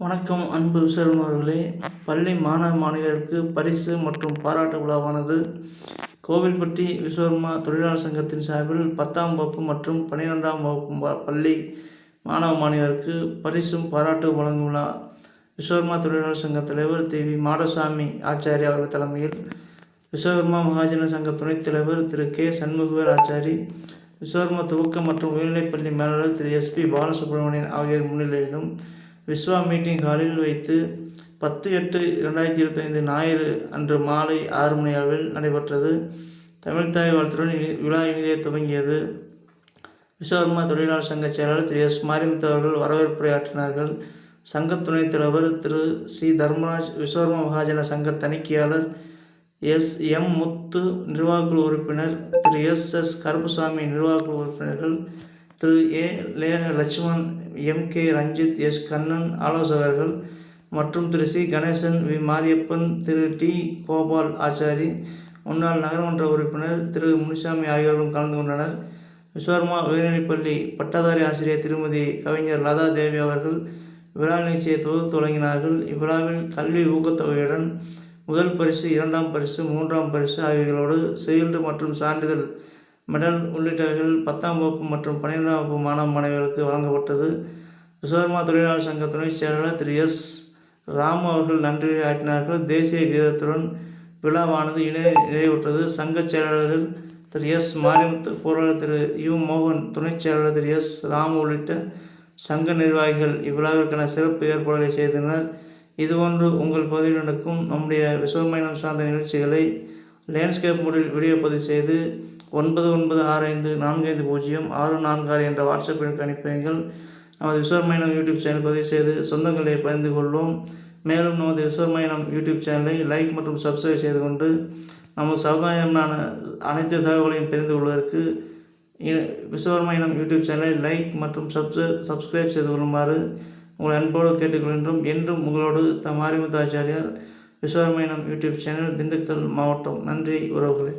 வணக்கம் அன்பு விசாரணர்களே பள்ளி மாணவ மாணவியருக்கு பரிசு மற்றும் பாராட்டு விழாவானது கோவில்பட்டி விஸ்வகர்மா தொழிலாளர் சங்கத்தின் சார்பில் பத்தாம் வகுப்பு மற்றும் பன்னிரெண்டாம் வகுப்பு ப- பள்ளி மாணவ மாணவியருக்கு பரிசும் பாராட்டு வழங்கும் விழா. விஸ்வகர்மா தொழிலாளர் சங்க தலைவர் தேவி வி. மாடசாமி ஆச்சாரி அவர்கள் தலைமையில் விஸ்வகர்மா மகாஜன சங்க துணைத் தலைவர் திரு. கே. சண்முகவேல் ஆச்சாரி விஸ்வகர்மா துவக்க மற்றும் உயர்நிலைப்பள்ளி மேலாளர் திரு. எஸ்பி பாலசுப்ரமணியன் ஆகியோர் முன்னிலையிலும் விஸ்வா மீட்டிங் ஹாலில் வைத்து பத்து எட்டு இரண்டாயிரத்தி இருபத்தைந்து ஞாயிறு அன்று மாலை ஆறு மணி அளவில் நடைபெற்றது. தமிழ்தாய் வாழ்த்துடன் விழா இனிதே துவங்கியது. விஸ்வகர்மா தொழிலாளர் சங்க செயலாளர் திரு எஸ் மாரிமுத்து அவர்கள் வரவேற்புரையாற்றினார்கள். சங்க துணைத் தலைவர் திரு சி தர்மராஜ் விஸ்வகர்மா மகாஜன சங்க தணிக்கையாளர் எஸ் எம் முத்து நிர்வாகக்குழு உறுப்பினர் திரு எஸ் எஸ் கருப்புசாமி நிர்வாகக்குழு உறுப்பினர்கள் திரு A Leh Lakshman M K Ranjith S Kannan ஆலோசகர்கள் மற்றும் Thiru C Ganesan V Mariappan Thiru T Gopal Achari முன்னாள் நகரமன்ற உறுப்பினர் திரு முனிசாமி ஆகியோரும் கலந்து கொண்டனர். விஸ்வர்மா உயர்நிலைப்பள்ளி பட்டதாரி ஆசிரியர் திருமதி கவிஞர் லதா தேவி அவர்கள் விழா நிகழ்ச்சியை தொகுத்து தொடங்கினார்கள். இவ்விழாவில் கல்வி ஊக்கத்தொகையுடன் முதல் பரிசு இரண்டாம் பரிசு மூன்றாம் பரிசு ஆகியோரோடு செயல்டு மற்றும் சான்றிதழ் மெடல் உள்ளிட்டவைகள் பத்தாம் வகுப்பு மற்றும் பன்னிரெண்டாம் வகுப்பு மாணவ மாணவிகளுக்கு வழங்கப்பட்டது. விஸ்வகர்மா தொழிலாளர் சங்க துணைச் செயலாளர் திரு எஸ். ராமு அவர்கள் நன்றி ஆற்றினார்கள். தேசிய கீதத்துடன் விழாவானது இணை நிறைவுற்றது சங்கச் செயலாளர்கள் திரு எஸ். மாரிமுத்து பொருளாளர் திரு யு. மோகன் துணைச் செயலாளர் திரு எஸ். ராமு உள்ளிட்ட சங்க நிர்வாகிகள் இவ்விழாவிற்கான சிறப்பு ஏற்பாடுகளை செய்தனர். இதுபோன்று உங்கள் பகுதியில் நடக்கும் நம்முடைய விஸ்வமயனம் சார்ந்த நிகழ்ச்சிகளை லேண்ட்ஸ்கேப் மூடில் வீடியோ பதிவு செய்து ஒன்பது ஒன்பது ஆறு ஐந்து நான்கு ஐந்து பூஜ்ஜியம் ஆறு நான்கு ஆறு என்ற வாட்ஸ்அப் எண்ணுக்கு அனுப்பியுங்கள் நமது விஸ்வமயனம் யூடியூப் சேனல் பதிவு செய்து சொந்தங்களை பகிர்ந்து கொள்வோம். மேலும் நமது விஸ்வமயனம் யூடியூப் சேனலை லைக் மற்றும் சப்ஸ்கிரைப் செய்து கொண்டு நமது சமுதாயமான அனைத்து தகவலையும் தெரிந்து கொள்வதற்கு விஸ்வமயனம் யூடியூப் சேனலை லைக் மற்றும் சப்ஸ்கிரை சப்ஸ்கிரைப் செய்து கொள்ளுமாறு உங்கள் அன்போடு கேட்டுக்கொள்கின்றோம். என்றும் உங்களோடு தம் ஆரிமுத்தாச்சாரியார் விஸ்வமயனம் யூடியூப் சேனல் திண்டுக்கல் மாவட்டம். நன்றி உறவுகளே.